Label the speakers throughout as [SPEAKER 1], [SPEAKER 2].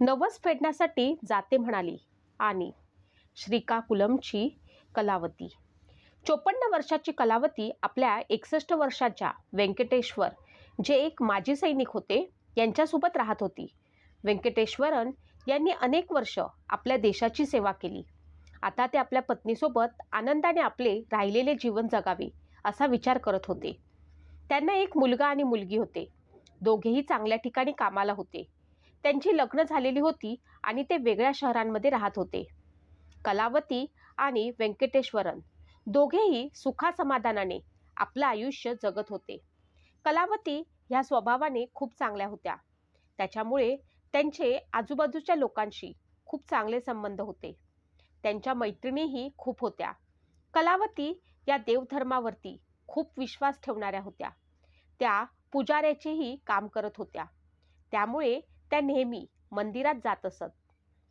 [SPEAKER 1] नवस फेडण्यासाठी जाते म्हणाली. आणि श्रीकाकुलमची कलावती. चोपन्न वर्षाची कलावती आपल्या एकसष्ट वर्षाच्या व्यंकटेश्वर जे एक माजी सैनिक होते यांच्यासोबत राहत होती. व्यंकटेश्वरन यांनी अनेक वर्ष आपल्या देशाची सेवा केली. आता ते आपल्या पत्नीसोबत आनंदाने आपले राहिलेले जीवन जगावे असा विचार करत होते. त्यांना एक मुलगा आणि मुलगी होते. दोघेही चांगल्या ठिकाणी कामाला होते. त्यांची लग्न झालेली होती आणि ते वेगळ्या शहरांमध्ये राहत होते. कलावती आणि व्यंकटेश्वरन दोघेही सुखासमाधानाने आपलं आयुष्य जगत होते. कलावती ह्या स्वभावाने खूप चांगल्या होत्या. त्याच्यामुळे त्यांचे आजूबाजूच्या लोकांशी खूप चांगले संबंध होते. त्यांच्या मैत्रिणीही खूप होत्या. कलावती या देवधर्मावरती खूप विश्वास ठेवणाऱ्या होत्या. त्या पुजाऱ्याचेही काम करत होत्या. त्यामुळे त्या नेहमी मंदिरात जात असत.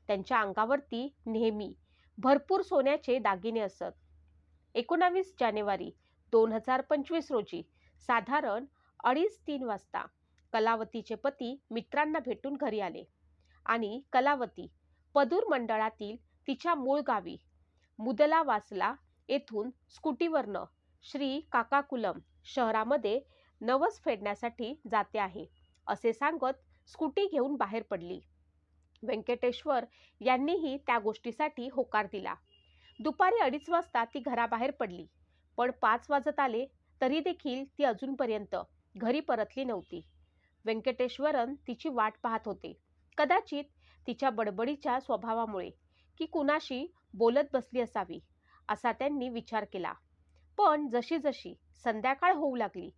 [SPEAKER 1] त्यांच्या अंगावरती नेहमी भरपूर सोन्याचे दागिने असत. एकोणावीस जानेवारी दोन हजार पंचवीस रोजी साधारण अडीच तीन वाजता कलावतीचे पती मित्रांना भेटून घरी आले. आणि कलावती पदूर मंडळातील तिच्या मूळ गावी मुदलावासला येथून स्कूटीवरनं श्री काकाकुलम शहरामध्ये नवस फेडण्यासाठी जाते आहे असे सांगत स्कूटी घेऊन बाहेर पडली. व्यंकटेश्वर यांनीही त्या गोष्टीसाठी होकार दिला. दुपारी अडीच वाजता ती घराबाहेर पडली. पण पाच वाजत आले तरी देखील ती अजूनपर्यंत घरी परतली नव्हती. व्यंकटेश्वरन तिची वाट पाहत होते. कदाचित तिच्या बडबडीच्या स्वभावामुळे की कुणाशी बोलत बसली असावी असा त्यांनी विचार केला. पण जशी जशी संध्याकाळ होऊ लागली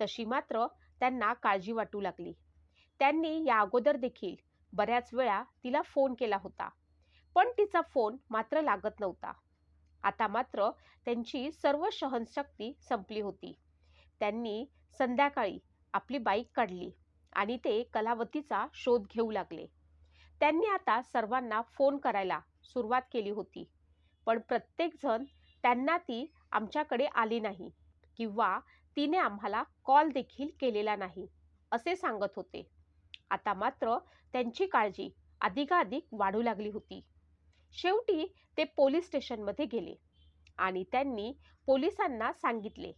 [SPEAKER 1] तशी मात्र त्यांना काळजी वाटू लागली. त्यांनी या अगोदर देखील बऱ्याच वेळा तिला फोन केला होता. पण तिचा फोन मात्र लागत नव्हता. आता मात्र त्यांची सर्व सहनशक्ती संपली होती. त्यांनी संध्याकाळी आपली बाईक काढली आणि ते कलावतीचा शोध घेऊ लागले. त्यांनी आता सर्वांना फोन करायला सुरुवात केली होती. पण प्रत्येकजण त्यांना ती आमच्याकडे आली नाही किंवा तिने आम्हाला कॉल देखील केलेला नाही असे सांगत होते. आता मात्र त्यांची काळजी अधिकाधिक वाढू लागली होती. शेवटी ते पोलीस स्टेशनमध्ये गेले आणि त्यांनी पोलिसांना सांगितले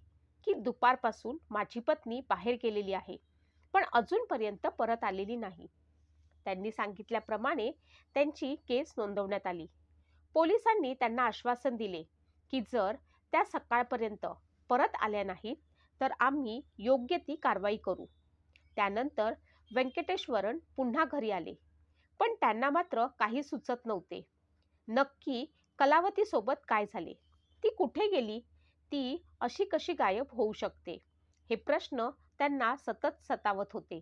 [SPEAKER 1] की दुपारपासून माझी पत्नी बाहेर गेलेली आहे पण अजूनपर्यंत परत आलेली नाही. त्यांनी सांगितल्याप्रमाणे त्यांची केस नोंदवण्यात आली. पोलिसांनी त्यांना आश्वासन दिले की जर त्या सकाळपर्यंत परत आल्या नाहीत तर आम्ही योग्य ती कारवाई करू. त्यानंतर व्यंकटेश्वरन पुन्हा घरी आले. पण त्यांना मात्र काही सुचत नव्हते. नक्की कलावतीसोबत काय झाले? ती कुठे गेली? ती अशी कशी गायब होऊ शकते? हे प्रश्न त्यांना सतत सतावत होते.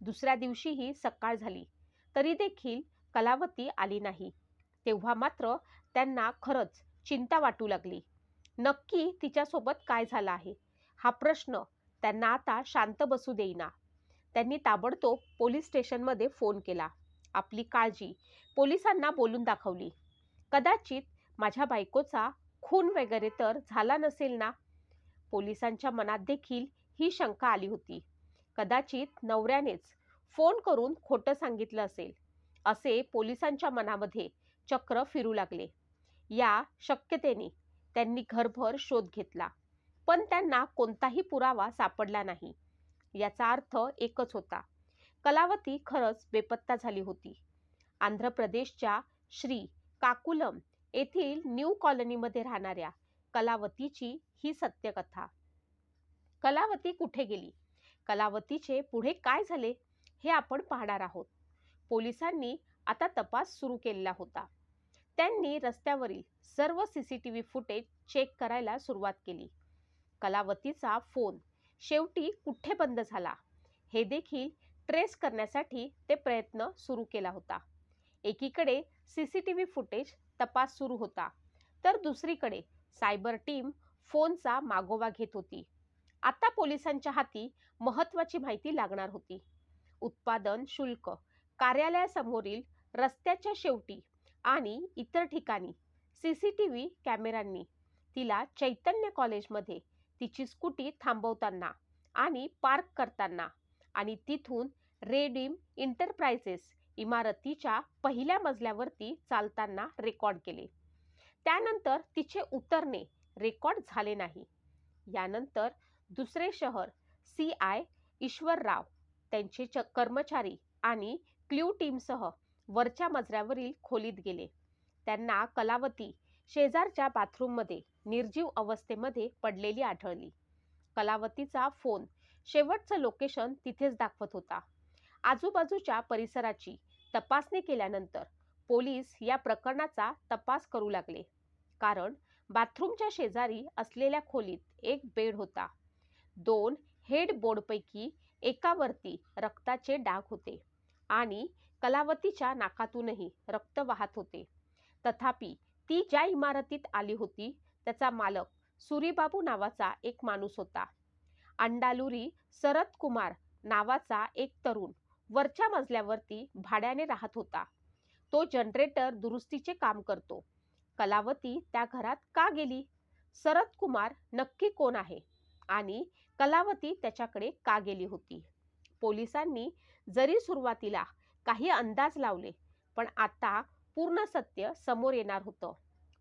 [SPEAKER 1] दुसऱ्या दिवशीही सकाळ झाली. तरी देखील कलावती आली नाही. तेव्हा मात्र त्यांना खरंच चिंता वाटू लागली. नक्की तिच्यासोबत काय झालं आहे? हा प्रश्न त्यांना आता शांत बसू देईना. त्यांनी ताबडतोब पोलीस स्टेशनमध्ये फोन केला. आपली काळजी. पोलिसांना बोलून दाखवली. कदाचित माझ्या बायकोचा खून वगैरे तर झाला नसेल ना? पोलिसांच्या मनात देखील ही शंका आली होती. कदाचित नवऱ्यानेच फोन करून खोटं सांगितलं असेल. असे पोलिसांच्या मनामध्ये चक्र फिरू लागले. या शक्यतेने त्यांनी घरभर शोध घेतला. पण त्यांना कोणताही पुरावा सापडला नाही. याचा अर्थ एकच होता. कलावती खरंच बेपत्ता झाली होती. आंध्र प्रदेशच्या श्री काकुलम येथील न्यू कॉलनीमध्ये राहणाऱ्या कलावतीची ही सत्यकथा. कलावती कुठे गेली? कलावतीचे पुढे काय झाले? हे आपण पाहणार आहोत. पोलिसांनी आता तपास सुरू केलेला होता. त्यांनी रस्त्यावरील सर्व C C T V footage check करायला सुरुवात केली. कलावतीचा फोन शेवटी कुठे बंद झाला? हे देखील ट्रेस करण्यासाठी ते प्रयत्न सुरू केला होता. एकीकडे C C T V footage तपास सुरू होता तर दुसरीकडे सायबर टीम फोनचा मागोवा घेत होती. आता पोलिसांच्या हाती महत्त्वाची माहिती लागणार होती. उत्पादन शुल्क कार्यालयासमोरील रस्त्याच्या शेवटी आणि इतर ठिकाणी सी सी टी व्ही कॅमेऱ्यांनी तिला चैतन्य कॉलेजमध्ये तिची स्कूटी थांबवताना आणि पार्क करताना आणि तिथून रेडीम इंटरप्राइजेस इमारतीच्या पहिल्या मजल्यावरती चालताना रेकॉर्ड केले. त्यानंतर तिचे उतरणे रेकॉर्ड झाले नाही. यानंतर दुसरे शहर सी आय ईश्वरराव त्यांचे च कर्मचारी आणि क्ल्यू टीमसह वरच्या मजल्यावरील खोलीत गेले. त्यांना कलावती शेजारच्या बाथरूममध्ये निर्जीव अवस्थेमध्ये पडलेली आढळली. कलावतीचा फोन शेवटचं लोकेशन तिथेच दाखवत होता. आजूबाजूच्या परिसराची तपासणी केल्यानंतर पोलीस या प्रकरणाचा तपास करू लागले. कारण बाथरूमच्या शेजारी असलेल्या खोलीत एक बेड होता. दोन हेड बोर्डपैकी एकावरती रक्ताचे डाग होते आणि कलावतीच्या नाकातूनही रक्त वाहत होते. तथापि ती ज्या इमारतीत आली होती त्याचा मालक सुरीबाबू नावाचा एक माणूस होता. अंडालुरी सरत कुमार नावाचा एक तरुण वरच्या मजल्यावरती भाड्याने राहत होता. तो जनरेटर दुरुस्तीचे काम करतो. कलावती त्या घरात का गेली? सरत कुमार नक्की कोण आहे? आणि कलावती त्याच्याकडे का गेली होती? पोलिसांनी जरी सुरुवातीला काही अंदाज लावले पण आता पूर्ण सत्य समोर येणार होतं.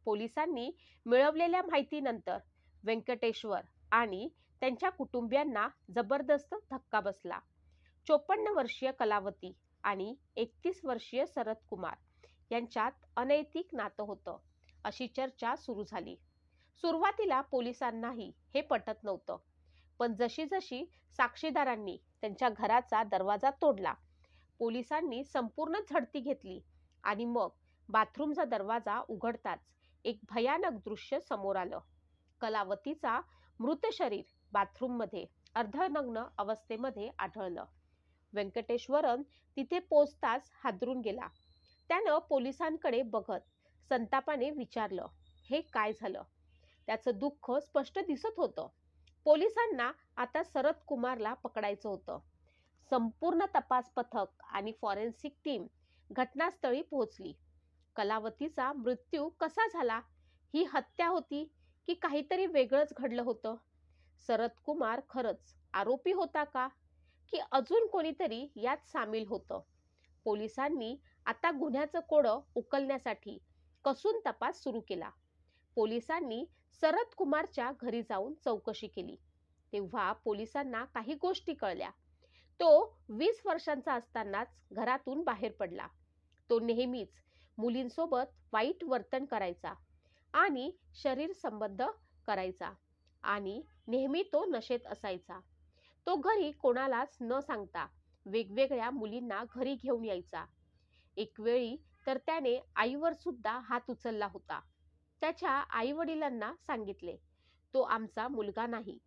[SPEAKER 1] पोलिसांनी मिळवलेल्या माहितीनंतर व्यंकटेश्वर आणि त्यांच्या कुटुंबियांना जबरदस्त धक्का बसला. चोपन्न वर्षीय कलावती आणि एकतीस वर्षीय शरद कुमार यांच्यात अनैतिक नातं होतं. अशी चर्चा सुरू झाली. सुरुवातीला पोलिसांनाही हे पटत नव्हतं. पण जशी जशी साक्षीदारांनी त्यांच्या घराचा दरवाजा तोडला. पोलिसांनी संपूर्ण झडती घेतली. आणि मग बाथरूमचा दरवाजा उघडताच एक भयानक दृश्य समोर आलं. कलावतीचा मृत शरीर बाथरूममध्ये अर्धनग्न अवस्थेमध्ये आढळलं. व्यंकटेश्वरन तिथे पोचताच हादरून गेला. त्यानं पोलिसांकडे बघत संतापाने विचारलं हे काय झालं? त्याचं दुःख स्पष्ट दिसत होतं. पोलिसांना आता शरद कुमारला पकडायचं होतं. संपूर्ण तपास पथक आणि फॉरेन्सिक टीम घटनास्थळी पोहोचली. कलावतीचा मृत्यू कसा झाला? ही हत्या होती की काहीतरी वेगळंच घडलं होतं? शरद कुमार खरंच आरोपी होता का? की अजून कोणीतरी यात सामील होतं? पोलिसांनी आता गुन्ह्याचं कोडं उकलण्यासाठी कसून तपास सुरू केला? पोलिसांनी शरद कुमारच्या घरी जाऊन चौकशी केली. तेव्हा पोलिसांना काही गोष्टी कळल्या. तो वीस वर्षांचा असतानाच घरातून बाहेर पडला. तो नेहमीच मुलींसोबत वाईट वर्तन करायचा आणि शरीर संबंध करायचा आणि नेहमी तो नशेत असायचा. तो घरी कोणालाच न सांगता वेगवेगळ्या मुलींना घरी घेऊन यायचा. एक वेळी तर त्याने आईवर सुद्धा हात उचलला होता. त्याच्या आईवडिलांना सांगितले तो आमचा मुलगा नाही.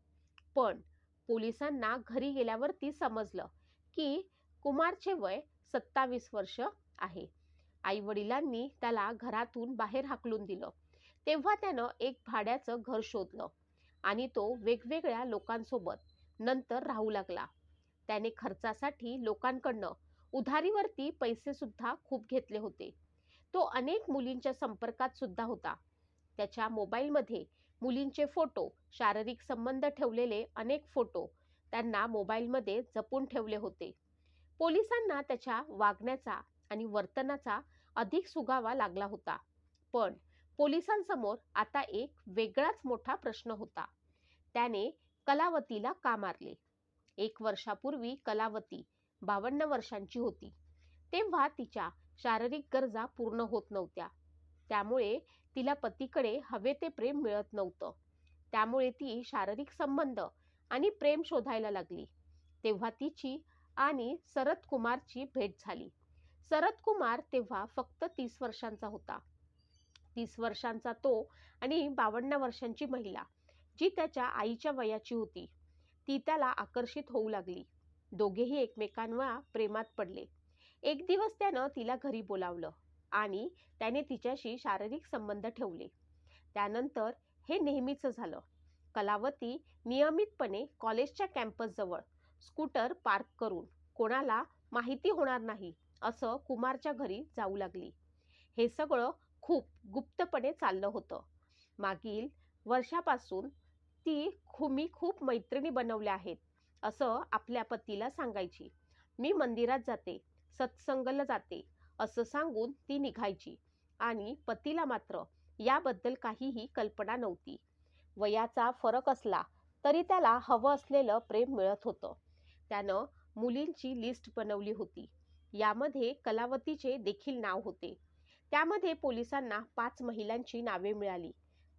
[SPEAKER 1] पण पोलिसांना घरी गेल्यावरती समजलं की कुमारचे वय सत्तावीस वर्ष आहे. आईवडिलांनी त्याला घरातून बाहेर हाकलून दिलं. तेव्हा त्यानं एक भाड्याचं घर शोधलं आणि तो वेगवेगळ्या लोकांसोबत नंतर राहू लागला. त्याने खर्चासाठी लोकांकडनं उधारीवरती पैसे सुद्धा खूप घेतले होते. तो अनेक मुलींच्या संपर्कात सुद्धा होता. त्याच्या मोबाईलमध्ये मुलींचे फोटो शारीरिक संबंध ठेवलेले अनेक फोटो त्यांना मोबाईलमध्ये जपून ठेवले होते. पोलिसांना त्याच्या वागण्याचा आणि वर्तनाचा अधिक सुगावा लागला होता. पण पोलिसांसमोर आता एक वेगळाच मोठा प्रश्न होता. त्याने कलावतीला का मारले? एक वर्षापूर्वी कलावती बावन्न वर्षांची होती. तेव्हा तिच्या शारीरिक गरजा पूर्ण होत नव्हत्या. त्यामुळे तिला पतीकडे हवे ते प्रेम मिळत नव्हतं. त्यामुळे ती शारीरिक संबंध आणि प्रेम शोधायला लागली. तेव्हा तिची आणि शरद कुमारची भेट झाली. शरद कुमार तेव्हा फक्त तीस वर्षांचा होता. तीस वर्षांचा तो आणि बावन्न वर्षांची महिला जी त्याच्या आईच्या वयाची होती. ती त्याला आकर्षित होऊ लागली. दोघेही एकमेकांवर प्रेमात पडले. एक दिवस त्यानं तिला घरी बोलावलं आणि त्याने तिच्याशी शारीरिक संबंध ठेवले. त्यानंतर हे नेहमीचं झालं. कलावती नियमितपणे कॉलेजच्या कॅम्पसजवळ स्कूटर पार्क करून कोणाला माहिती होणार नाही असं कुमारच्या घरी जाऊ लागली. हे सगळं खूप गुप्तपणे चाललं होतं. मागील वर्षापासून ती खुमी मी खूप मैत्रिणी बनवल्या आहेत असं आपल्या पतीला सांगायची. मी मंदिरात जाते सत्संगला जाते असं सांगून ती निघायची. आणि पतीला मात्र याबद्दल काहीही कल्पना नव्हती. वयाचा फरक असला तरी त्याला हवं असलेलं प्रेम मिळत होतं. त्यानं मुलींची लिस्ट बनवली होती. यामध्ये कलावतीचे देखील नाव होते. त्यामध्ये पोलिसांना पाच महिलांची नावे मिळाली.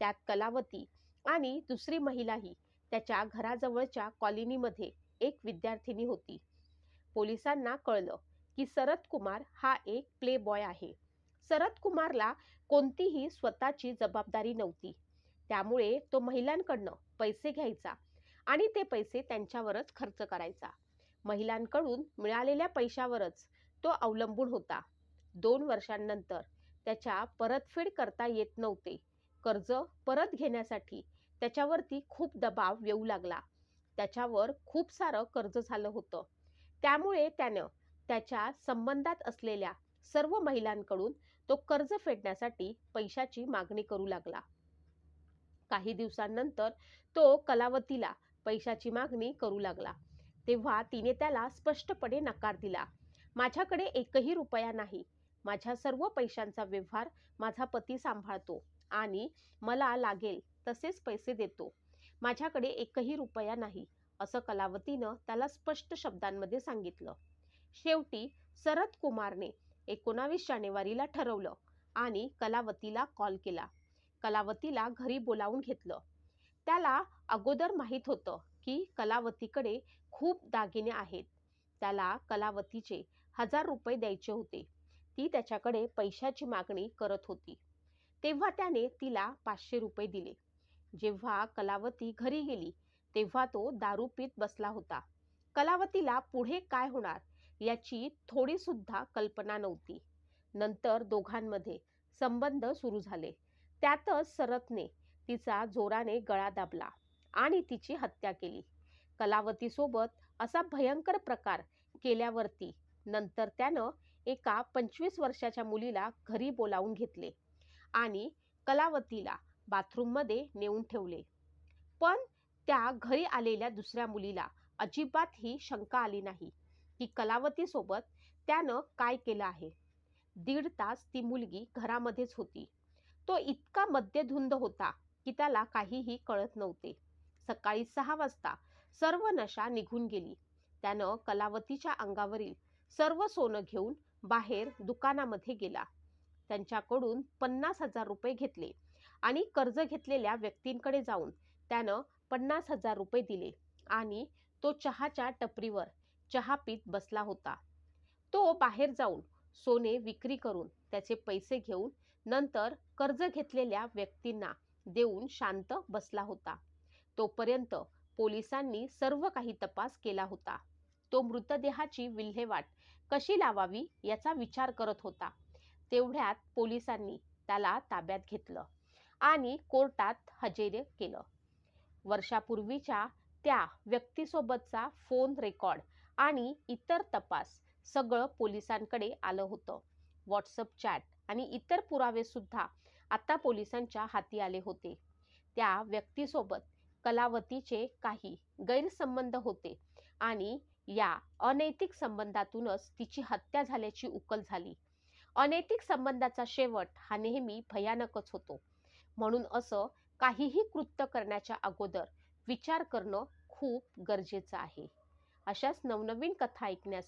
[SPEAKER 1] त्यात कलावती आणि दुसरी महिलाही त्याच्या घराजवळच्या कॉलनीमध्ये एक विद्यार्थिनी होती. पोलिसांना कळलं की शरद कुमार हा एक प्ले बॉय आहे. शरद कुमारला कोणतीही स्वतःची जबाबदारी नव्हती. त्यामुळे तो महिलांकडनं पैसे घ्यायचा आणि ते पैसे त्यांच्यावरच खर्च करायचा. महिलांकडून मिळालेल्या पैशावरच तो अवलंबून होता. दोन वर्षांनंतर त्याच्या परतफेड करता येत नव्हते. कर्ज परत घेण्यासाठी त्याच्यावरती खूप दबाव येऊ लागला. त्याच्यावर खूप सारं कर्ज झालं होतं. त्यामुळे त्यानं त्याच्या संबंधात असलेल्या सर्व महिलांकडून तो कर्ज फेडण्यासाठी पैशाची मागणी करू लागला. काही दिवसांनंतर तो कलावतीला पैशाची मागणी करू लागला. तेव्हा तिने त्याला स्पष्टपणे नकार दिला. माझ्याकडे एकही रुपया नाही. माझ्या सर्व पैशांचा व्यवहार माझा पती सांभाळतो आणि मला लागेल तसेच पैसे देतो. माझ्याकडे एकही रुपया नाही असं कलावतीनं त्याला स्पष्ट शब्दांमध्ये सांगितलं. शेवटी शरद कुमारने एकोणावीस जानेवारीला ठरवलं आणि कलावतीला कॉल केला. कलावतीला घरी बोलावून घेतलं. त्याला अगोदर माहीत होतं की कलावतीकडे खूप दागिने आहेत. त्याला कलावतीचे हजार रुपये द्यायचे होते. ती त्याच्याकडे पैशाची मागणी करत होती. तेव्हा त्याने तिला पाचशे रुपये दिले. जेव्हा कलावती घरी गेली तेव्हा तो दारू पीत बसला होता. कलावतीला पुढे काय होणार याची थोडी सुद्धा कल्पना नव्हती. नंतर दोघांमध्ये संबंध सुरू झाले. त्यातच सरतने तिचा जोराने गळा दाबला आणि तिची हत्या केली. कलावतीसोबत असा भयंकर प्रकार केल्यावरती नंतर त्यानं एका पंचवीस वर्षाच्या मुलीला घरी बोलावून घेतले आणि कलावतीला बाथरूममध्ये नेऊन ठेवले. पण त्या घरी आलेल्या दुसऱ्या मुलीला अजिबात ही शंका आली नाही की कलावतीसोबत त्यानं काय केलं आहे. दीड तास ती मुलगी घरामध्येच होती. तो इतका मद्यधुंद होता की त्याला काहीही कळत नव्हते. सकाळी सहा वाजता सर्व नशा निघून गेली. त्यानं कलावतीच्या अंगावरील सर्व सोनं घेऊन बाहेर दुकानामध्ये गेला. त्यांच्याकडून पन्नास हजार रुपये घेतले आणि कर्ज घेतलेल्या व्यक्तींकडे जाऊन त्यानं पन्नास हजार रुपये दिले आणि तो चहाच्या टपरीवर चहा पीत बसला होता. तो बाहेर जाऊन सोने विक्री करून त्याचे पैसे घेऊन नंतर कर्ज घेतलेल्या व्यक्तींना देऊन शांत बसला होता. तोपर्यंत पोलिसांनी सर्व काही तपास केला होता. तो मृतदेहाची विल्हेवाट कशी लावावी याचा विचार करत होता. तेवढ्यात पोलिसांनी त्याला ताब्यात घेतलं आणि कोर्टात हजेर केलं. वर्षापूर्वीच्या त्या व्यक्तीसोबतचा फोन रेकॉर्ड आणि इतर तपास सगळं पोलिसांकडे आलं होतं. व्हॉट्सअप चॅट आणि इतर पुरावे सुद्धा आता पोलिसांच्या हाती आले होते. त्या व्यक्तीसोबत कलावतीचे काही गैरसंबंध होते आणि या अनैतिक संबंधातूनच तिची हत्या झाल्याची उकल झाली. अनैतिक संबंधाचा शेवट हा नेहमी भयानकच होतो. म्हणून असं काहीही कृत्य करण्याच्या अगोदर विचार करणं खूप गरजेचं आहे. अशाच नवनवीन कथा ऐकण्यासाठी